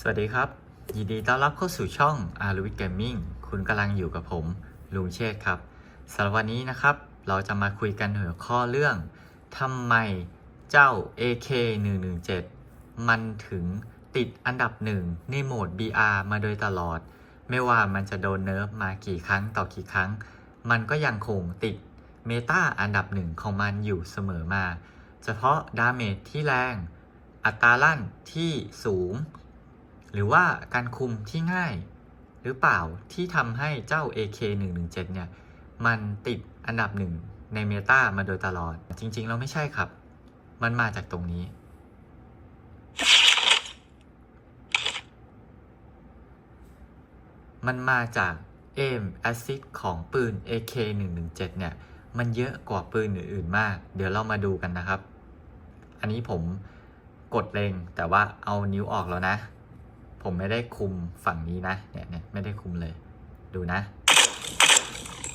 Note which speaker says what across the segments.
Speaker 1: สวัสดีครับ ยินดีต้อนรับเข้าสู่ช่องอาร์วิทเกมมิ่งคุณกำลังอยู่กับผมลุงเชษครับสำหรับวันนี้นะครับ เราจะมาคุยกันหัวข้อเรื่องทำไมเจ้า AK 1 1 7มันถึงติดอันดับหนึ่งในโหมด BR มาโดยตลอด ไม่ว่ามันจะโดนเนิร์ฟมากี่ครั้งต่อกี่ครั้ง มันก็ยังคงติดเมตาอันดับหนึ่งของมันอยู่เสมอมา เฉพาะดาเมจที่แรง อัตราลั่นที่สูง หรือว่าการคุมที่ง่าย หรือเปล่าที่ทำให้เจ้า AK 1 1 7 เนี่ย มันติดอันดับหนึ่งในเมตามาโดยตลอด จริงๆเราไม่ใช่ครับ มันมาจากตรงนี้ มันมาจาก aim assist ของปืน AK 1 1 7 เนี่ย มันเยอะกว่าปืนอื่นๆมาก เดี๋ยวเรามาดูกันนะครับ อันนี้ผมกดเล็งแต่ว่าเอานิ้วออกแล้วนะ ผมไม่ได้คุมฝั่งนี้นะเนี่ยเนี่ยไม่ได้คุมเลย ดูนะ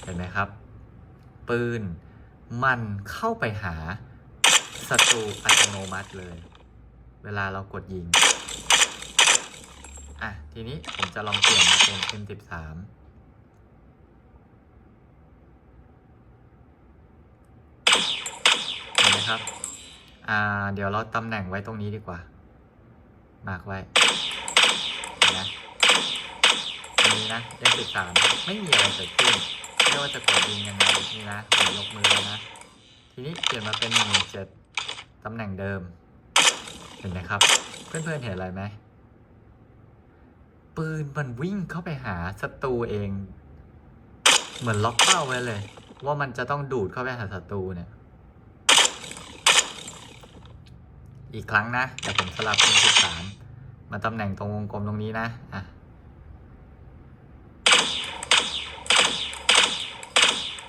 Speaker 1: เห็นไหมครับ ปืนมันเข้าไปหาศัตรูอัตโนมัติเลย เวลาเรากดยิง อะ ทีนี้ผมจะลองเปลี่ยนมาเป็น M13 เห็นไหมครับ อ่า เดี๋ยวเราตำแหน่งไว้ตรงนี้ดีกว่า มากไว้ นนะอันนี้นะ M13 ไม่มีอะไรเกิดขึ้นไม่ว่าจะกดยิงยังไงนี่นะผมยกมือแล้วนะ ทีนี้เปลี่ยนมาเป็น117ตำแหน่งเดิม เห็นไหมครับ เพื่อนๆเห็นอะไรไหมปืนมันวิ่งเข้าไปหาศัตรูเอง เหมือนล็อกเป้าไว้เลย ว่ามันจะต้องดูดเข้าไปหาศัตรูเนี่ย อีกครั้งนะเดี๋ยวผมสลับเป็นสิบสาม มาตำแหน่งตรงวงกลมตรงนี้นะอะ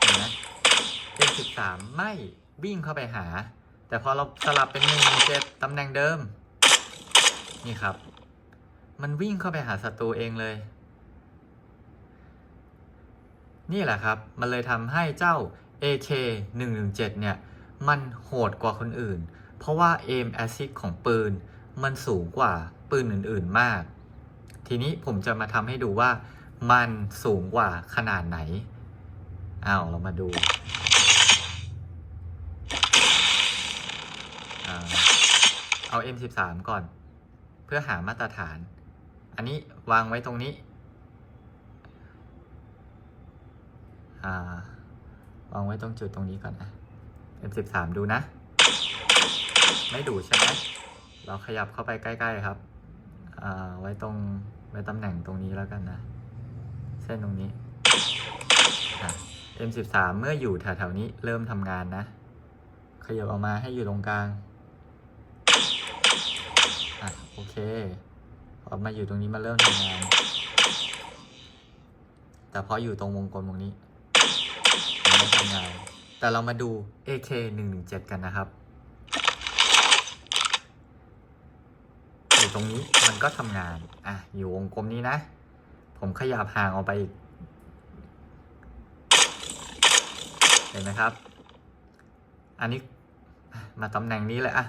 Speaker 1: เห็นไหมเป็นสิบสามไม่วิ่งเข้าไปหา แต่พอเราสลับเป็นหนึ่งเจ็ดตำแหน่งเดิม นี่ครับ มันวิ่งเข้าไปหาศัตรูเองเลย นี่แหละครับ มันเลยทำให้เจ้า AK 117 เนี่ย มันโหดกว่าคนอื่น เพราะว่า aim assist ของปืน มันสูงกว่า ปืนอื่น ๆมาก ทีนี้ผมจะมาทำให้ดูว่ามันสูงกว่าขนาดไหนอ้าวเรามาดูอ่าเอา M13 ก่อน เพื่อหามาตรฐาน อันนี้วางไว้ตรงนี้าวางไว้ตรงจุดตรงนี้ก่อนนะ M13 ดูนะ ไม่ดูใช่ไหมเราขยับเข้าไปใกล้ ๆ ครับ ไว้ตรงไว้ตำแหน่งตรงนี้แล้วกันนะ เส้นตรงนี้ M13 เมื่ออยู่แถวๆนี้เริ่มทำงานนะ ขยับออกมาให้อยู่ตรงกลางอะโอเคพอกมาอยู่ตรงนี้มาเริ่มทำงาน แต่พออยู่ตรงวงกลมตรงนี้มันไม่ทำงาน แต่เรามาดู AK 117กันนะครับ อยู่ตรงนี้มันก็ทำงาน อะ อยู่วงกลมนี้นะ ผมขยับห่างออกไปอีก เห็นไหมครับ อันนี้มาตำแหน่งนี้เลยอะ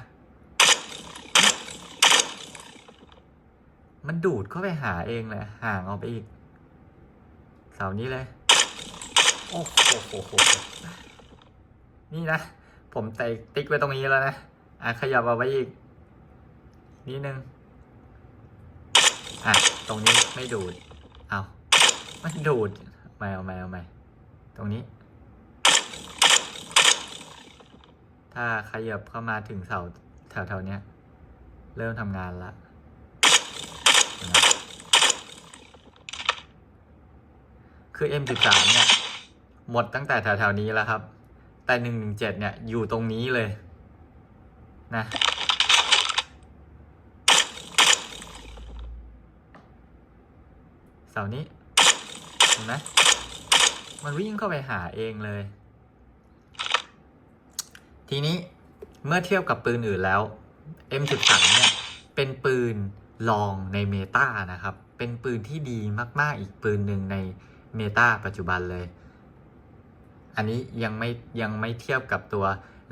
Speaker 1: มันดูดเข้าไปหาเองเลย ห่างออกไปอีก เสานี้เลย โอ้โห นี่นะ ผมใส่ติ๊กไว้ตรงนี้แล้วนะ อะ ขยับเอาไว้อีกนิดนึง อะ ตรงนี้ไม่ดูด เอาไม่ดูดไม่เอาไม่เอาไม่ตรงนี้ ถ้าขยับเข้ามาถึงเสาแถวๆเนี้ย เริ่มทำงานละคือ M13 เนี่ย หมดตั้งแต่แถวๆนี้แล้วครับ แต่ 117 เนี่ย อยู่ตรงนี้เลย นะ เสานี้เห็นไหมมันวิ่งเข้าไปหาเองเลย ทีนี้เมื่อเทียบกับปืนอื่นแล้ว M13 เนี่ยเป็นปืนลองในเมตานะครับ เป็นปืนที่ดีมากๆอีกปืนหนึ่งในเมตาปัจจุบันเลย อันนี้ยังไม่ยังไม่เทียบกับตัว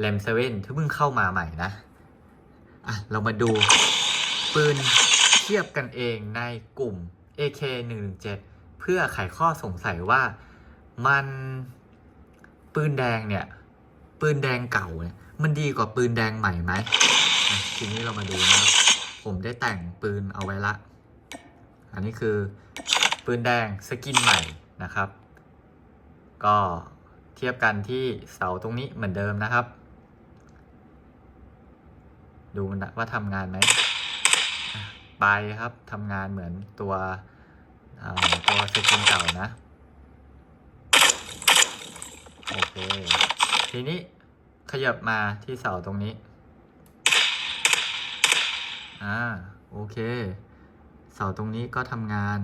Speaker 1: r a m 7ที่เพิ่งเข้ามาใหม่นะอะเรามาดูปืนเทียบกันเองในกลุ่ม ak117 เพื่อไขข้อสงสัยว่ามันปืนแดงเนี่ย ปืนแดงเก่าเนี่ยมันดีกว่าปืนแดงใหม่ไหมทีนี้เรามาดูนะครับผมได้แต่งปืนเอาไว้ละ อันนี้คือปืนแดงสกินใหม่นะครับ ก็เทียบกันที่เสาตรงนี้เหมือนเดิมนะครับ ดูมันว่าทำงานไหม ไปครับทำงานเหมือนตัวตัวสกินเก่านะ โอเค ทีนี้ขยับมาที่เสาตรงนี้ อ่า โอเค เสาตรงนี้ก็ทำงาน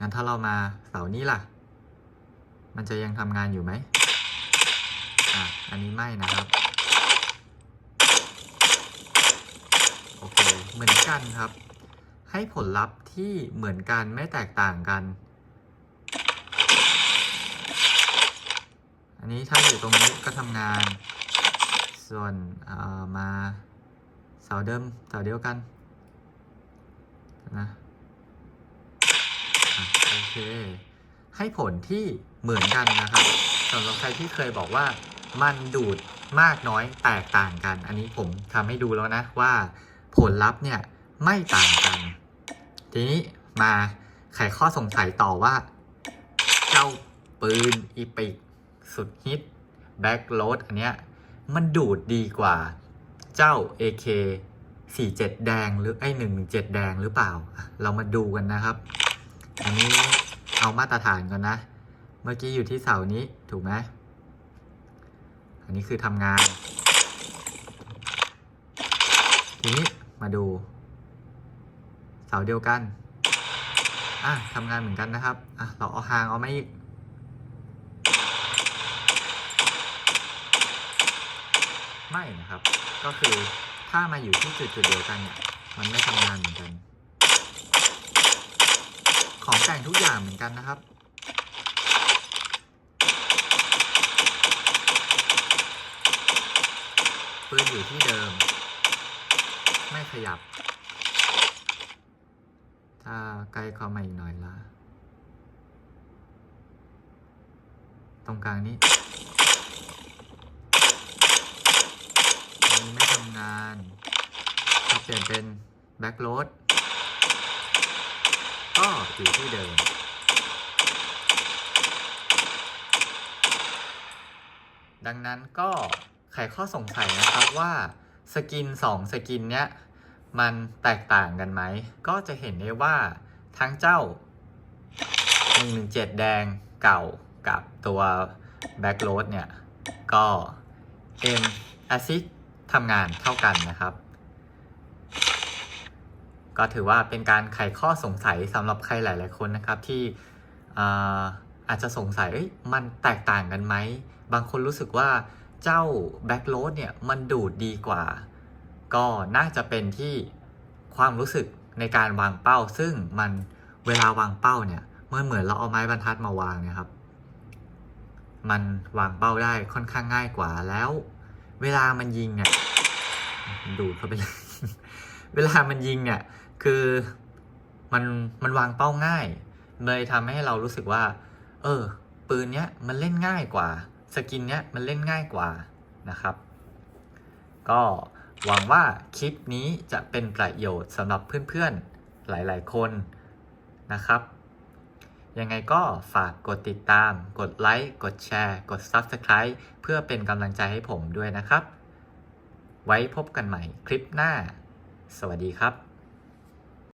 Speaker 1: งั้นถ้าเรามาเสานี้ล่ะ มันจะยังทำงานอยู่ไหมอะ อันนี้ไม่นะครับ อเค เหมือนกันครับ ให้ผลลัพธ์ที่เหมือนกันไม่แตกต่างกัน อันนี้ถ้าอยู่ตรงนี้ก็ทำงาน ส่วนมาเสาเดิมเสาเดียวกันนะโอเค ให้ผลที่เหมือนกันนะครับสำหรับใครที่เคยบอกว่ามันดูดมากน้อยแตกต่างกัน อันนี้ผมทำให้ดูแล้วนะว่า ผลลัพธ์เนี่ยไม่ต่างกัน ทีนี้มาไขข้อสงสัยต่อว่า เจ้าปืนอีปิก สุดฮิตแบ็กโ a ดอันเนี้ยมันดูดดีกว่าเจ้า AK 47 แดงหรือไอ้117 แดงหรือเปล่า เรามาดูกันนะครับ อันนี้เอามาตรฐานก่อนนะ เมื่อกี้อยู่ที่เสานี้ถูกไหมอันนี้คือทำงาน ทีนี้ มาดู เสาเดียวกัน อะทำงานเหมือนกันนะครับ อะ เราเอาหางเอามาอีกไม่นะครับ ก็คือถ้ามาอยู่ที่จุดจุดเดียวกันเนี่ย มันไม่ทำงานเหมือนกัน ของแต่งทุกอย่างเหมือนกันนะครับปืนอยู่ที่เดิม ไม่ขยับ ถ้าใกล้เข้ามาอีกหน่อยละตรงกลางนี้อันนี้ไม่ทำงานถ้าเปลี่ยนเป็นแบ็กโ a ดก็อยู่ที่เดิมดังนั้นก็ไขข้อสงสัยนะครับว่าสกิน 2 สกินเนี้ย มันแตกต่างกันไหม ก็จะเห็นได้ว่าทั้งเจ้า 117 แดงเก่ากับตัว Back r o a d เนี่ย ก็ M Acid ทำงานเท่ากันนะครับ ก็ถือว่าเป็นการไขข้อสงสัยสำหรับใครหลาย ๆ คนนะครับที่อาอาจจะสงสัยมันแตกต่างกันไหม บางคนรู้สึกว่าเจ้า Back r o a d เนี่ย มันดูดดีกว่า ก็น่าจะเป็นที่ความรู้สึกในการวางเป้า ซึ่งมันเวลาวางเป้าเนี่ยมันเหมือนเราเอาไม้บรรทัดมาวางเนะครับ มันวางเป้าได้ค่อนข้างง่ายกว่าแล้ว เวลามันยิงเนี่ยดูดเข้าไปเลยเวลามันยิงเนี่ยคือมันมันวางเป้าง่าย เลยทำให้เรารู้สึกว่า เออ ปืนเนี้ยมันเล่นง่ายกว่า สกินเนี้ยมันเล่นง่ายกว่านะครับ ก็ หวังว่าคลิปนี้จะเป็นประโยชน์สำหรับเพื่อนๆหลายๆคนนะครับ ยังไงก็ฝากกดติดตาม กดไลค์ กดแชร์ กด Subscribe เพื่อเป็นกำลังใจให้ผมด้วยนะครับ ไว้พบกันใหม่คลิปหน้า สวัสดีครับ